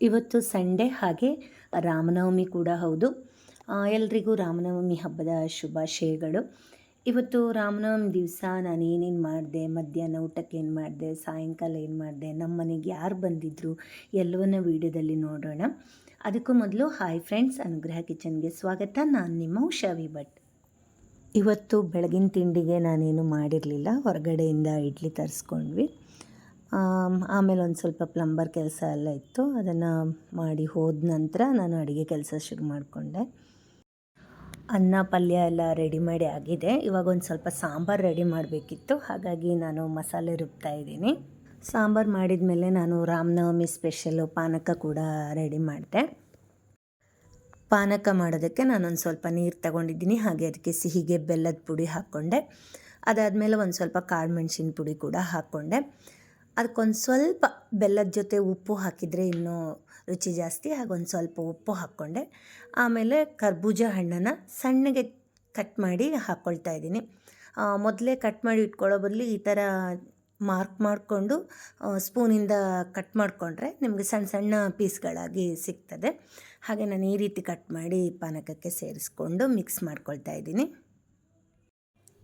ಇವತ್ತು ಸಂಡೇ ಹಾಗೆ ರಾಮನವಮಿ ಕೂಡ ಹೌದು. ಎಲ್ರಿಗೂ ರಾಮನವಮಿ ಹಬ್ಬದ ಶುಭಾಶಯಗಳು. ಇವತ್ತು ರಾಮನವಮಿ ದಿವಸ ನಾನು ಏನೇನು ಮಾಡಿದೆ, ಮಧ್ಯಾಹ್ನ ಊಟಕ್ಕೆ ಏನು ಮಾಡಿದೆ, ಸಾಯಂಕಾಲ ಏನು ಮಾಡಿದೆ, ನಮ್ಮ ಮನೆಗೆ ಯಾರು ಬಂದಿದ್ದರು ಎಲ್ಲವನ್ನ ವಿಡಿಯೋದಲ್ಲಿ ನೋಡೋಣ. ಅದಕ್ಕೂ ಮೊದಲು ಹಾಯ್ ಫ್ರೆಂಡ್ಸ್, ಅನುಗ್ರಹ ಕಿಚನ್ಗೆ ಸ್ವಾಗತ. ನಾನು ನಿಮ್ಮ ಉಷಾವಿ ಭಟ್ ಇವತ್ತು ಬೆಳಗಿನ ತಿಂಡಿಗೆ ನಾನೇನು ಮಾಡಿರಲಿಲ್ಲ, ಹೊರಗಡೆಯಿಂದ ಇಡ್ಲಿ ತರಿಸ್ಕೊಂಡ್ವಿ. ಆಮೇಲೆ ಒಂದು ಸ್ವಲ್ಪ ಪ್ಲಂಬರ್ ಕೆಲಸ ಎಲ್ಲ ಇತ್ತು. ಅದನ್ನು ಮಾಡಿ ಹೋದ ನಂತರ ನಾನು ಅಡುಗೆ ಕೆಲಸ ಶುರು ಮಾಡಿಕೊಂಡೆ. ಅನ್ನ, ಪಲ್ಯ ಎಲ್ಲ ರೆಡಿ ಮಾಡಿ ಆಗಿದೆ. ಇವಾಗ ಒಂದು ಸ್ವಲ್ಪ ಸಾಂಬಾರು ರೆಡಿ ಮಾಡಬೇಕಿತ್ತು. ಹಾಗಾಗಿ ನಾನು ಮಸಾಲೆ ರುಬ್ತಾ ಇದ್ದೀನಿ. ಸಾಂಬಾರು ಮಾಡಿದ ಮೇಲೆ ನಾನು ರಾಮನವಮಿ ಸ್ಪೆಷಲು ಪಾನಕ ಕೂಡ ರೆಡಿ ಮಾಡಿದೆ. ಪಾನಕ ಮಾಡೋದಕ್ಕೆ ನಾನೊಂದು ಸ್ವಲ್ಪ ನೀರು ತಗೊಂಡಿದ್ದೀನಿ. ಹಾಗೆ ಅದಕ್ಕೆ ಸಿಹಿಗೆ ಬೆಲ್ಲದ ಪುಡಿ ಹಾಕ್ಕೊಂಡೆ ಅದಾದಮೇಲೆ ಒಂದು ಸ್ವಲ್ಪ ಕಾಳು ಮೆಣಸಿನ ಪುಡಿ ಕೂಡ ಹಾಕ್ಕೊಂಡೆ ಅದಕ್ಕೊಂದು ಸ್ವಲ್ಪ ಬೆಲ್ಲದ ಜೊತೆ ಉಪ್ಪು ಹಾಕಿದರೆ ಇನ್ನೂ ರುಚಿ ಜಾಸ್ತಿ, ಹಾಗೊಂದು ಸ್ವಲ್ಪ ಉಪ್ಪು ಹಾಕ್ಕೊಂಡೆ. ಆಮೇಲೆ ಕರ್ಬೂಜ ಹಣ್ಣನ್ನು ಸಣ್ಣಗೆ ಕಟ್ ಮಾಡಿ ಹಾಕ್ಕೊಳ್ತಾ ಇದ್ದೀನಿ. ಮೊದಲೇ ಕಟ್ ಮಾಡಿ ಇಟ್ಕೊಳ್ಳೋ ಬದಲು ಈ ಥರ ಮಾರ್ಕ್ ಮಾಡಿಕೊಂಡು ಸ್ಪೂನಿಂದ ಕಟ್ ಮಾಡಿಕೊಂಡ್ರೆ ನಿಮಗೆ ಸಣ್ಣ ಸಣ್ಣ ಪೀಸ್ಗಳಾಗಿ ಸಿಗ್ತದೆ. ಹಾಗೆ ನಾನು ಈ ರೀತಿ ಕಟ್ ಮಾಡಿ ಪಾನಕಕ್ಕೆ ಸೇರಿಸ್ಕೊಂಡು ಮಿಕ್ಸ್ ಮಾಡ್ಕೊಳ್ತಾ ಇದ್ದೀನಿ.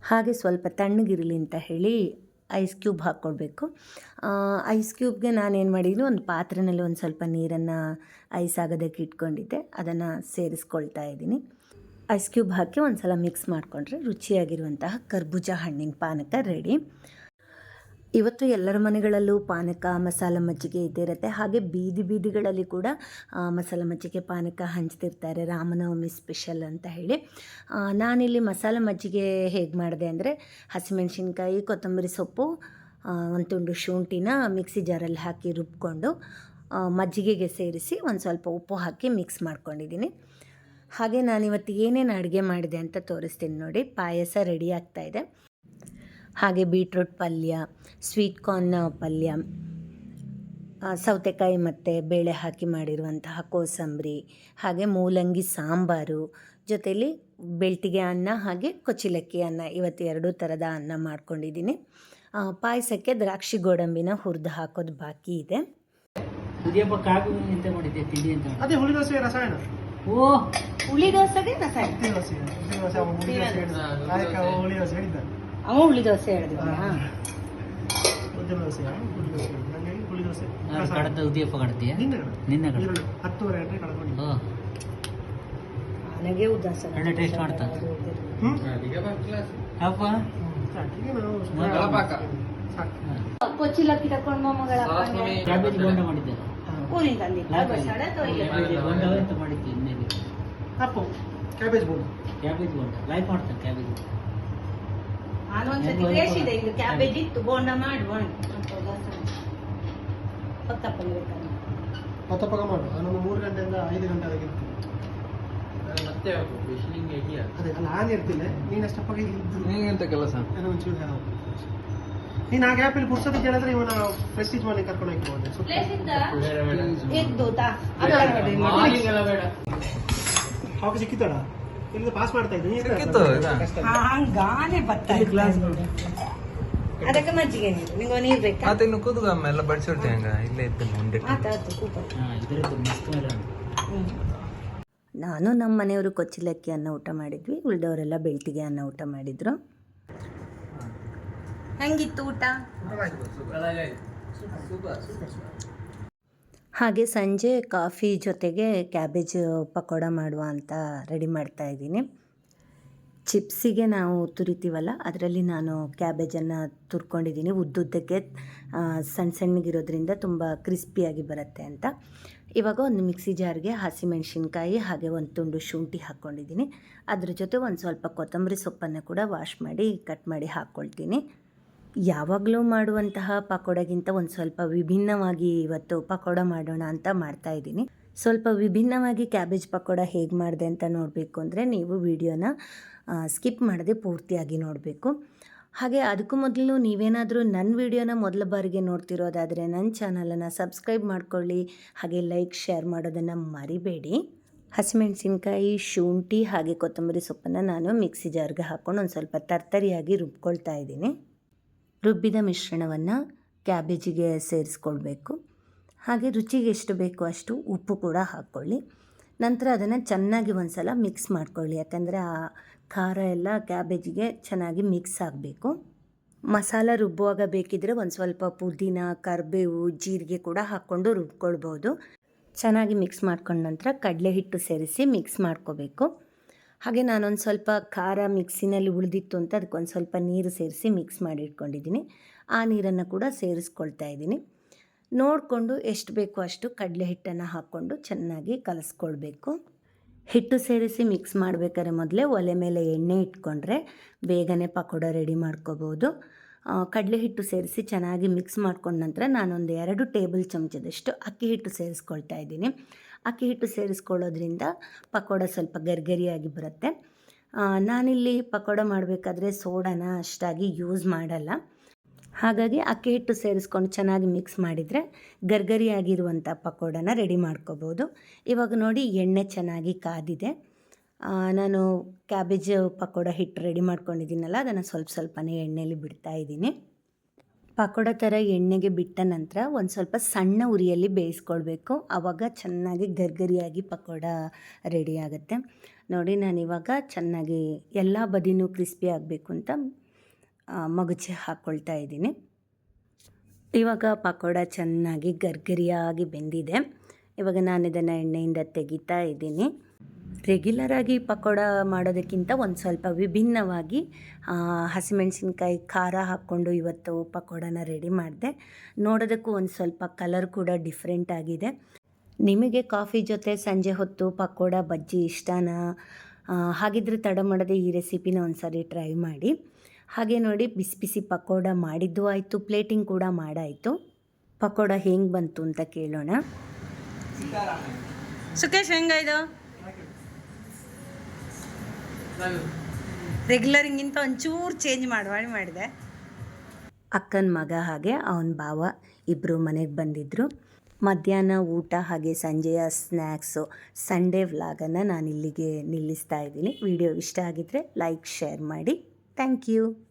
ಹಾಗೆ ಸ್ವಲ್ಪ ತಣ್ಣಗಿರಲಿ ಅಂತ ಹೇಳಿ ಐಸ್ ಕ್ಯೂಬ್ ಹಾಕ್ಕೊಳ್ಬೇಕು ಐಸ್ ಕ್ಯೂಬ್ಗೆ ನಾನೇನು ಮಾಡಿದ್ದೀನಿ ಒಂದು ಪಾತ್ರೆಯಲ್ಲಿ ಒಂದು ಸ್ವಲ್ಪ ನೀರನ್ನು ಐಸ್ ಆಗೋದಕ್ಕೆ ಇಟ್ಕೊಂಡಿದ್ದೆ. ಅದನ್ನು ಸೇರಿಸ್ಕೊಳ್ತಾ ಇದ್ದೀನಿ. ಐಸ್ ಕ್ಯೂಬ್ ಹಾಕಿ ಒಂದು ಸಲ ಮಿಕ್ಸ್ ಮಾಡಿಕೊಂಡ್ರೆ ರುಚಿಯಾಗಿರುವಂತಹ ಕರ್ಬೂಜ ಹಣ್ಣಿನ ಪಾನಕ ರೆಡಿ. ಇವತ್ತು ಎಲ್ಲರ ಮನೆಗಳಲ್ಲೂ ಪಾನಕ, ಮಸಾಲ ಮಜ್ಜಿಗೆ ಇದ್ದೇ ಇರುತ್ತೆ. ಹಾಗೆ ಬೀದಿ ಬೀದಿಗಳಲ್ಲಿ ಕೂಡ ಮಸಾಲ ಮಜ್ಜಿಗೆ ಪಾನಕ ಹಂಚ್ತಿರ್ತಾರೆ. ರಾಮನವಮಿ ಸ್ಪೆಷಲ್ ಅಂತ ಹೇಳಿ. ನಾನಿಲ್ಲಿ ಮಸಾಲ ಮಜ್ಜಿಗೆ ಹೇಗೆ ಮಾಡಿದೆ ಅಂದರೆ, ಹಸಿಮೆಣಸಿನ್ಕಾಯಿ, ಕೊತ್ತಂಬರಿ ಸೊಪ್ಪು ಒಂದು ತುಂಡು ಶುಂಠಿನ ಮಿಕ್ಸಿ ಜಾರಲ್ಲಿ ಹಾಕಿ ರುಬ್ಕೊಂಡು ಮಜ್ಜಿಗೆಗೆ ಸೇರಿಸಿ ಒಂದು ಸ್ವಲ್ಪ ಉಪ್ಪು ಹಾಕಿ ಮಿಕ್ಸ್ ಮಾಡ್ಕೊಂಡಿದ್ದೀನಿ. ಹಾಗೆ ನಾನಿವತ್ತು ಏನೇನು ಅಡುಗೆ ಮಾಡಿದೆ ಅಂತ ತೋರಿಸ್ತೀನಿ ನೋಡಿ. ಪಾಯಸ ರೆಡಿ ಆಗ್ತಾ ಇದೆ. ಹಾಗೆ ಬೀಟ್ರೂಟ್ ಪಲ್ಯ ಸ್ವೀಟ್ ಕಾರ್ನ್ ಪಲ್ಯ ಆ, ಸೌತೆಕಾಯಿ ಮತ್ತು ಬೇಳೆ ಹಾಕಿ ಮಾಡಿರುವಂತಹ ಕೋಸಂಬರಿ ಹಾಗೆ ಮೂಲಂಗಿ ಸಾಂಬಾರು ಜೊತೆಯಲ್ಲಿ ಬೆಳ್ತಿಗೆ ಅನ್ನ ಹಾಗೆ ಕೊಚ್ಚಿಲಕ್ಕಿ ಅನ್ನ ಇವತ್ತು ಎರಡೂ ಥರದ ಅನ್ನ ಮಾಡ್ಕೊಂಡಿದ್ದೀನಿ. ಪಾಯಸಕ್ಕೆ ದ್ರಾಕ್ಷಿ ಗೋಡಂಬಿನ ಹುರಿದು ಹಾಕೋದು ಬಾಕಿ ಇದೆ. ಹುಳಿ ದೋಸೆ ರಸಾಯನ. ಓ! ಹುಳಿ ದೋಸೆಗೆ ರಸಾಯನ. ಹುಳಿ ದೋಸೆ ಹುಳಿ ದೋಸೆ ಅವ ಹುಳಿ ದೋಸೆ ಹೇಳಿದ್ವಾ ಉದ್ದಿನ ದೋಸೆ ಹುಳಿ ದೋಸೆ? ಹುಳಿ ಕಡ್ತೀಯ ನಿನ್ನೆ ನಿನ್ನೆ ಕಡೆ ಹತ್ತುವರೆ ಗಂಟೆ ನನಗೆ ಉದಾಸ ಒಳ್ಳೆ ಟೇಸ್ಟ್ ಮಾಡ್ತಾ. ಅಪ್ಪ ಕ್ಯಾಬೇಜ್ ಬೋಂಡ ಮಾಡಿದ್ದೆ. ಊರಿಂದ ಬೋಂಡ ಮಾಡಿದ್ದೆ ಇನ್ನೇನು ಅಪ್ಪ cabbage bonda. Cabbage bonda. Like ಮಾಡ್ತಾರೆ ಕ್ಯಾಬೇಜ್. ಒಂದ್ಸತಿ ಬೇಯಿಸಿದೆ ಇದು. ಕ್ಯಾಬೇಜ್ ಇತ್ತು ಬೋಂಡ ಬೇಕಾದ್ರೆ. ಮಾಡು. ನಾನೊಂದು ಮೂರು ಗಂಟೆಯಿಂದ ಐದು ಗಂಟೆ ಅದೇ ಅಲ್ಲ ನಾನು ಇರ್ತೀನಿ. ನೀನು ಅಷ್ಟಪ್ಪಗೆ ಇದ್ದು. ಅಂತ ಕೆಲಸ? ಏನೋ ಒಂಚೂರು ಹೇಳು. ನೀನು ಆ ಗ್ಯಾಪಲ್ಲಿ ಇವನ ಪ್ರೆಸ್ಟೀಜ್ ಮನೆ ಕರ್ಕೊಂಡು ಹೋಗ್ಬೋದು ಎದ್ದು ಅವಾಗ ಸಿಕ್ಕಿತ್ತಲ್ಲ ಪಾಸ್ ಮಾಡ್ತಾ ಇದ್ದೀನಿ. ಸಿಕ್ಕಿತ್ತು, ಇದಾ? ಹಂಗಾನೆ ಬರ್ತಾ ಅದಕ್ಕೆ ಮಜ್ಜಿಗೆ ನೀರು. ನಿಂಗೆ ನೀರು ಬೇಕಾ? ಮತ್ತೆ ಇನ್ನು ಕೂದುಗ ಎಲ್ಲ ಬಡಿಸಿರ್ತೀವಿ ಹಂಗ. ಇಲ್ಲೇ ಇದ್ದೀನಿ ಉಂಡೆ ಆತಾಯ್ತು ಕೂಪ ಹಾಂ ಇದರದ್ದು ಮಸ್ತ್ ಮೇಲೆ. ನಾನು ನಮ್ಮ ಮನೆಯವರು ಕೊಚ್ಚಿಲಕ್ಕಿ ಅನ್ನ ಊಟ ಮಾಡಿದ್ವಿ. ಉಳಿದವರೆಲ್ಲ ಬೆಳ್ತಿಗೆ ಅನ್ನ ಊಟ ಮಾಡಿದ್ರು. ಹೆಂಗಿತ್ತು ಊಟ? ಹಾಗೆ ಸಂಜೆ ಕಾಫಿ ಜೊತೆಗೆ ಕ್ಯಾಬೇಜ್ ಪಕೋಡ ಮಾಡುವ ಅಂತ ರೆಡಿ ಮಾಡ್ತಾ ಇದ್ದೀನಿ. ಚಿಪ್ಸಿಗೆ ನಾವು ತುರಿತೀವಲ್ಲ, ಅದರಲ್ಲಿ ನಾನು ಕ್ಯಾಬೇಜನ್ನು ತುರ್ಕೊಂಡಿದ್ದೀನಿ. ಉದ್ದುದ್ದಕ್ಕೆ ಸಣ್ಣ ಸಣ್ಣಗಿರೋದ್ರಿಂದ ತುಂಬ ಕ್ರಿಸ್ಪಿಯಾಗಿ ಬರುತ್ತೆ ಅಂತ. ಇವಾಗ ಒಂದು ಮಿಕ್ಸಿ ಜಾರ್ಗೆ ಹಸಿಮೆಣಸಿನ್ಕಾಯಿ, ಹಾಗೆ ಒಂದು ತುಂಡು ಶುಂಠಿ ಹಾಕ್ಕೊಂಡಿದ್ದೀನಿ. ಅದ್ರ ಜೊತೆ ಒಂದು ಸ್ವಲ್ಪ ಕೊತ್ತಂಬರಿ ಸೊಪ್ಪನ್ನು ಕೂಡ ವಾಶ್ ಮಾಡಿ ಕಟ್ ಮಾಡಿ ಹಾಕ್ಕೊಳ್ತೀನಿ. ಯಾವಾಗಲೂ ಮಾಡುವಂತಹ ಪಕೋಡಗಿಂತ ಒಂದು ಸ್ವಲ್ಪ ವಿಭಿನ್ನವಾಗಿ ಇವತ್ತು ಪಕೋಡ ಮಾಡೋಣ ಅಂತ ಮಾಡ್ತಾ ಇದ್ದೀನಿ. ಸ್ವಲ್ಪ ವಿಭಿನ್ನವಾಗಿ ಕ್ಯಾಬೇಜ್ ಪಕೋಡ ಹೇಗೆ ಮಾಡಿದೆ ಅಂತ ನೋಡಬೇಕು ಅಂದರೆ ನೀವು ವಿಡಿಯೋನ ಸ್ಕಿಪ್ ಮಾಡದೆ ಪೂರ್ತಿಯಾಗಿ ನೋಡಬೇಕು. ಹಾಗೆ ಅದಕ್ಕೂ ಮೊದಲು ನೀವೇನಾದರೂ ನನ್ನ ವಿಡಿಯೋನ ಮೊದಲ ಬಾರಿಗೆ ನೋಡ್ತಿರೋದಾದರೆ ನನ್ನ ಚಾನಲನ್ನು ಸಬ್ಸ್ಕ್ರೈಬ್ ಮಾಡ್ಕೊಳ್ಳಿ. ಹಾಗೆ ಲೈಕ್, ಶೇರ್ ಮಾಡೋದನ್ನು ಮರಿಬೇಡಿ. ಹಸಿಮೆಣಸಿನ್ಕಾಯಿ, ಶುಂಠಿ ಹಾಗೆ ಕೊತ್ತಂಬರಿ ಸೊಪ್ಪನ್ನು ನಾನು ಮಿಕ್ಸಿ ಜಾರ್ಗೆ ಹಾಕ್ಕೊಂಡು ಒಂದು ಸ್ವಲ್ಪ ತರ್ತರಿಯಾಗಿ ರುಬ್ಕೊಳ್ತಾ ಇದ್ದೀನಿ. ರುಬ್ಬಿದ ಮಿಶ್ರಣವನ್ನು ಕ್ಯಾಬೇಜಿಗೆ ಸೇರಿಸ್ಕೊಳ್ಬೇಕು. ಹಾಗೆ ರುಚಿಗೆ ಎಷ್ಟು ಬೇಕು ಅಷ್ಟು ಉಪ್ಪು ಕೂಡ ಹಾಕ್ಕೊಳ್ಳಿ. ನಂತರ ಅದನ್ನು ಚೆನ್ನಾಗಿ ಒಂದು ಸಲ ಮಿಕ್ಸ್ ಮಾಡ್ಕೊಳ್ಳಿ. ಯಾಕಂದರೆ ಆ ಖಾರ ಎಲ್ಲ ಕ್ಯಾಬೇಜಿಗೆ ಚೆನ್ನಾಗಿ ಮಿಕ್ಸ್ ಆಗಬೇಕು. ಮಸಾಲ ರುಬ್ಬುವಾಗ ಬೇಕಿದ್ದರೆ ಒಂದು ಸ್ವಲ್ಪ ಪುದೀನ, ಕರಿಬೇವು, ಜೀರಿಗೆ ಕೂಡ ಹಾಕ್ಕೊಂಡು ರುಬ್ಕೊಳ್ಬೋದು. ಚೆನ್ನಾಗಿ ಮಿಕ್ಸ್ ಮಾಡ್ಕೊಂಡ ನಂತರ ಕಡಲೆ ಹಿಟ್ಟು ಸೇರಿಸಿ ಮಿಕ್ಸ್ ಮಾಡ್ಕೋಬೇಕು. ಹಾಗೆ ನಾನೊಂದು ಸ್ವಲ್ಪ ಖಾರ ಮಿಕ್ಸಿನಲ್ಲಿ ಉಳಿದಿತ್ತು ಅಂತ ಅದಕ್ಕೊಂದು ಸ್ವಲ್ಪ ನೀರು ಸೇರಿಸಿ ಮಿಕ್ಸ್ ಮಾಡಿ ಇಟ್ಕೊಂಡಿದ್ದೀನಿ ಆ ನೀರನ್ನು ಕೂಡ ಸೇರಿಸ್ಕೊಳ್ತಾ ಇದ್ದೀನಿ. ನೋಡಿಕೊಂಡು ಎಷ್ಟು ಬೇಕೋ ಅಷ್ಟು ಕಡಲೆ ಹಿಟ್ಟನ್ನು ಹಾಕ್ಕೊಂಡು ಚೆನ್ನಾಗಿ ಕಲಸ್ಕೊಳ್ಬೇಕು. ಹಿಟ್ಟು ಸೇರಿಸಿ ಮಿಕ್ಸ್ ಮಾಡಬೇಕಾದ್ರೆ ಮೊದಲೇ ಒಲೆ ಮೇಲೆ ಎಣ್ಣೆ ಇಟ್ಕೊಂಡ್ರೆ ಬೇಗನೆ ಪಕೋಡ ರೆಡಿ ಮಾಡ್ಕೋಬೋದು. ಕಡಲೆ ಹಿಟ್ಟು ಸೇರಿಸಿ ಚೆನ್ನಾಗಿ ಮಿಕ್ಸ್ ಮಾಡ್ಕೊಂಡ ನಂತರ ನಾನೊಂದು ಎರಡು ಟೇಬಲ್ ಚಮಚದಷ್ಟು ಅಕ್ಕಿ ಹಿಟ್ಟು ಸೇರಿಸ್ಕೊಳ್ತಾ ಇದ್ದೀನಿ. ಅಕ್ಕಿ ಹಿಟ್ಟು ಸೇರಿಸ್ಕೊಳ್ಳೋದ್ರಿಂದ ಪಕೋಡ ಸ್ವಲ್ಪ ಗರ್ಗರಿಯಾಗಿ ಬರುತ್ತೆ. ನಾನಿಲ್ಲಿ ಪಕೋಡ ಮಾಡಬೇಕಾದ್ರೆ ಸೋಡಾನ ಅಷ್ಟಾಗಿ ಯೂಸ್ ಮಾಡಲ್ಲ. ಹಾಗಾಗಿ ಅಕ್ಕಿ ಹಿಟ್ಟು ಸೇರಿಸ್ಕೊಂಡು ಚೆನ್ನಾಗಿ ಮಿಕ್ಸ್ ಮಾಡಿದರೆ ಗರ್ಗರಿಯಾಗಿರುವಂಥ ಪಕೋಡನ ರೆಡಿ ಮಾಡ್ಕೋಬೋದು. ಇವಾಗ ನೋಡಿ ಎಣ್ಣೆ ಚೆನ್ನಾಗಿ ಕಾದಿದೆ. ನಾನು ಕ್ಯಾಬೇಜ್ ಪಕೋಡ ಹಿಟ್ಟು ರೆಡಿ ಮಾಡ್ಕೊಂಡಿದ್ದೀನಲ್ಲ, ಅದನ್ನು ಸ್ವಲ್ಪ ಸ್ವಲ್ಪನೇ ಎಣ್ಣೆಯಲ್ಲಿ ಬಿಡ್ತಾ ಇದ್ದೀನಿ. ಪಕೋಡ ಥರ ಎಣ್ಣೆಗೆ ಬಿಟ್ಟ ನಂತರ ಒಂದು ಸ್ವಲ್ಪ ಸಣ್ಣ ಉರಿಯಲ್ಲಿ ಬೇಯಿಸ್ಕೊಳ್ಬೇಕು. ಆವಾಗ ಚೆನ್ನಾಗಿ ಗರ್ಗರಿಯಾಗಿ ಪಕೋಡ ರೆಡಿ ಆಗುತ್ತೆ. ನೋಡಿ, ನಾನಿವಾಗ ಚೆನ್ನಾಗಿ ಎಲ್ಲ ಬದಿನೂ ಕ್ರಿಸ್ಪಿ ಆಗಬೇಕು ಅಂತ ಮಗುಚಿ ಹಾಕ್ಕೊಳ್ತಾ ಇದ್ದೀನಿ. ಇವಾಗ ಪಕೋಡ ಚೆನ್ನಾಗಿ ಗರ್ಗರಿಯಾಗಿ ಬೆಂದಿದೆ. ಇವಾಗ ನಾನು ಇದನ್ನು ಎಣ್ಣೆಯಿಂದ ತೆಗಿತಾ ಇದ್ದೀನಿ. ರೆಗ್ಯುಲರಾಗಿ ಪಕೋಡ ಮಾಡೋದಕ್ಕಿಂತ ಒಂದು ಸ್ವಲ್ಪ ವಿಭಿನ್ನವಾಗಿ ಹಸಿಮೆಣಸಿನ್ಕಾಯಿ ಖಾರ ಹಾಕ್ಕೊಂಡು ಇವತ್ತು ಪಕೋಡನ ರೆಡಿ ಮಾಡಿದೆ. ನೋಡೋದಕ್ಕೂ ಒಂದು ಸ್ವಲ್ಪ ಕಲರ್ ಕೂಡ ಡಿಫ್ರೆಂಟ್ ಆಗಿದೆ. ನಿಮಗೆ ಕಾಫಿ ಜೊತೆ ಸಂಜೆ ಹೊತ್ತು ಪಕೋಡ ಬಜ್ಜಿ ಇಷ್ಟನಾ? ಹಾಗಿದ್ರೆ ತಡ ಮಾಡದೆ ಈ ರೆಸಿಪಿನ ಒಂದು ಸಾರಿ ಟ್ರೈ ಮಾಡಿ. ಹಾಗೆ ನೋಡಿ, ಬಿಸಿ ಬಿಸಿ ಪಕೋಡ ಮಾಡಿದ್ದು ಆಯಿತು, ಪ್ಲೇಟಿಂಗ್ ಕೂಡ ಮಾಡಾಯಿತು. ಪಕೋಡ ಹೆಂಗೆ ಬಂತು ಅಂತ ಕೇಳೋಣ. ಸುಖೇಶ್ ಹೆಂಗಾಯ್ತು ರೆಗ್ಯುಲರಿಂಗಿಂತ ಒಂಚೂರು ಚೇಂಜ್ ಮಾಡುವ ಮಾಡಿದೆ. ಅಕ್ಕನ ಮಗ ಹಾಗೆ ಅವನ ಭಾವ ಇಬ್ಬರು ಮನೆಗೆ ಬಂದಿದ್ದರು ಮಧ್ಯಾಹ್ನ ಊಟ ಹಾಗೆ ಸಂಜೆಯ ಸ್ನ್ಯಾಕ್ಸು ಸಂಡೇ ವ್ಲಾಗನ್ನು ನಾನು ಇಲ್ಲಿಗೆ ನಿಲ್ಲಿಸ್ತಾ ಇದ್ದೀನಿ. ವಿಡಿಯೋ ಇಷ್ಟ ಆಗಿದ್ದರೆ ಲೈಕ್, ಶೇರ್ ಮಾಡಿ. Thank you.